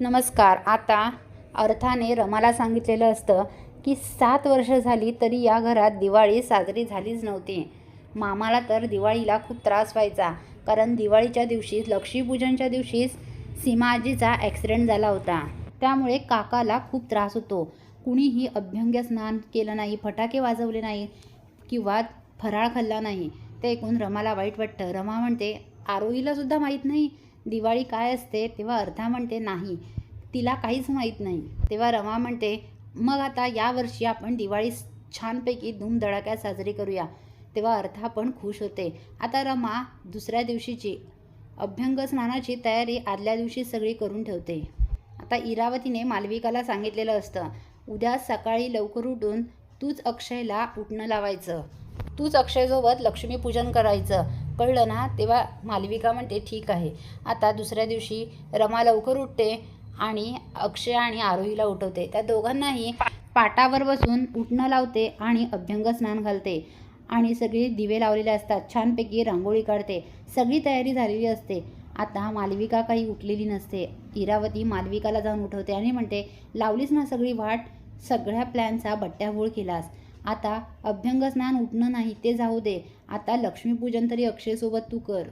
नमस्कार. आता अर्थाने रमाला सांगितलेलं असतं की सात वर्ष झाली तरी या घरात दिवाळी साजरी झालीच नव्हती. मामाला तर दिवाळीला खूप त्रास व्हायचा. कारण दिवाळीच्या दिवशी लक्ष्मीपूजनच्या दिवशीच सीमाजीचा ॲक्सिडेंट झाला होता. त्यामुळे काकाला खूप त्रास होतो. कुणीही अभ्यंग स्नान केलं नाही फटाके वाजवले नाही किंवा फराळ खाल्ला नाही. ते ऐकून रमाला वाईट वाटतं. रमा म्हणते आरोहीलासुद्धा माहीत नाही दिवाळी काय असते तेव्हा अर्था म्हणते नाही तिला काहीच माहीत नाही. तेव्हा रमा म्हणते मग आता यावर्षी आपण दिवाळी छानपैकी धूमधडाक्यात साजरी करूया. तेव्हा अर्था पण खुश होते. आता रमा दुसऱ्या दिवशीची अभ्यंग स्नानाची तयारी आदल्या दिवशी सगळी करून ठेवते. आता इरावतीने मालविकाला सांगितलेलं असतं उद्या सकाळी लवकर उठून तूच अक्षयला उठणं लावायचं. तूच अक्षयसोबत लक्ष्मीपूजन करायचं. कळलं ना तेव्हा मालविका म्हणते ठीक आहे. आता दुसऱ्या दिवशी रमा लवकर उठते आणि अक्षय आणि आरोहीला उठवते. त्या दोघांनाही पाटावर बसून उठणं लावते आणि अभ्यंग स्नान घालते आणि सगळे दिवे लावलेले असतात. छानपैकी रांगोळी काढते. सगळी तयारी झालेली असते. आता मालविका काही उठलेली नसते. इरावती मालविकाला जाऊन उठवते आणि म्हणते लावलीच ना सगळी वाट? सगळ्या प्लॅनचा बट्ट्याबोळ केलास. आता अभ्यंग स्नान उठणं नाही ते जाऊ दे. आता लक्ष्मीपूजन तरी अक्षयसोबत तू कर.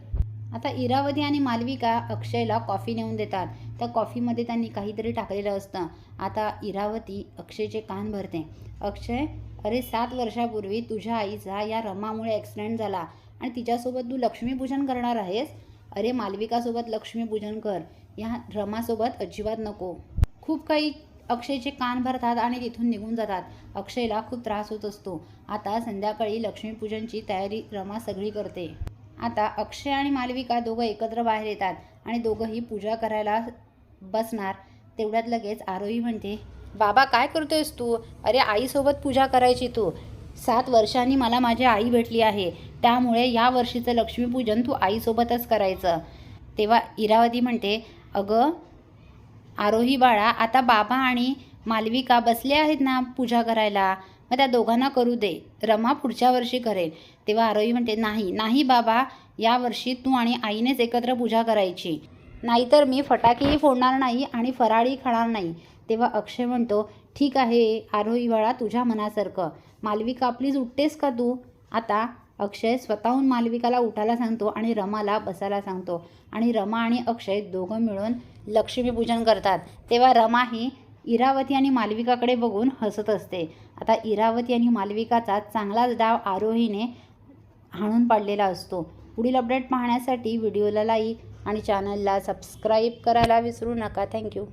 आता इरावती आणि मालविका अक्षयला कॉफी नेऊन देतात. त्या कॉफीमध्ये त्यांनी काहीतरी टाकलेलं असतं. आता इरावती अक्षयचे कान भरते. अक्षय अरे सात वर्षापूर्वी तुझ्या आईचा या रमामुळे ॲक्सिडेंट झाला आणि तिच्यासोबत तू लक्ष्मीपूजन करणार आहेस? अरे मालविकासोबत लक्ष्मीपूजन कर. या रमासोबत अजिबात नको. खूप काही अक्षयचे कान भरतात आणि तिथून निघून जातात. अक्षयला खूप त्रास होत असतो. आता संध्याकाळी लक्ष्मीपूजनची तयारी रमा सगळी करते. आता अक्षय आणि मालविका दोघं एकत्र बाहेर येतात आणि दोघंही पूजा करायला बसणार. तेवढ्यात लगेच आरोही म्हणते बाबा काय करतोयस तू? अरे आईसोबत पूजा करायची तू. सात वर्षांनी मला माझी आई भेटली आहे. त्यामुळे या वर्षीचं लक्ष्मीपूजन तू आईसोबतच करायचं. तेव्हा इरावती म्हणते अगं आरोही बाळा आता बाबा आणि मालविका बसले आहेत ना पूजा करायला? मग त्या दोघांना करू दे. रमा पुढच्या वर्षी करेल. तेव्हा आरोही म्हणते नाही नाही बाबा. यावर्षी तू आणि आईनेच एकत्र पूजा करायची. नाहीतर मी फटाकेही फोडणार नाही आणि फराळी खाणार नाही. तेव्हा अक्षय म्हणतो ठीक आहे आरोही बाळा तुझ्या मनासारखं. मालविका प्लीज उठतेस का तू? आता अक्षय स्वतःहून मालविकाला उठायला सांगतो आणि रमाला बसायला सांगतो. आणि रमा आणि अक्षय दोघं मिळून लक्ष्मीपूजन करतात. तेव्हा रमा ही इरावती आणि मालविकाकडे बघून हसत असते. आता इरावती आणि मालविकाचा चांगलाच डाव आरोहीने हाणून पाडलेला असतो. पुढील अपडेट पाहण्यासाठी व्हिडिओला लाईक आणि चॅनलला सबस्क्राईब करायला विसरू नका. थँक्यू.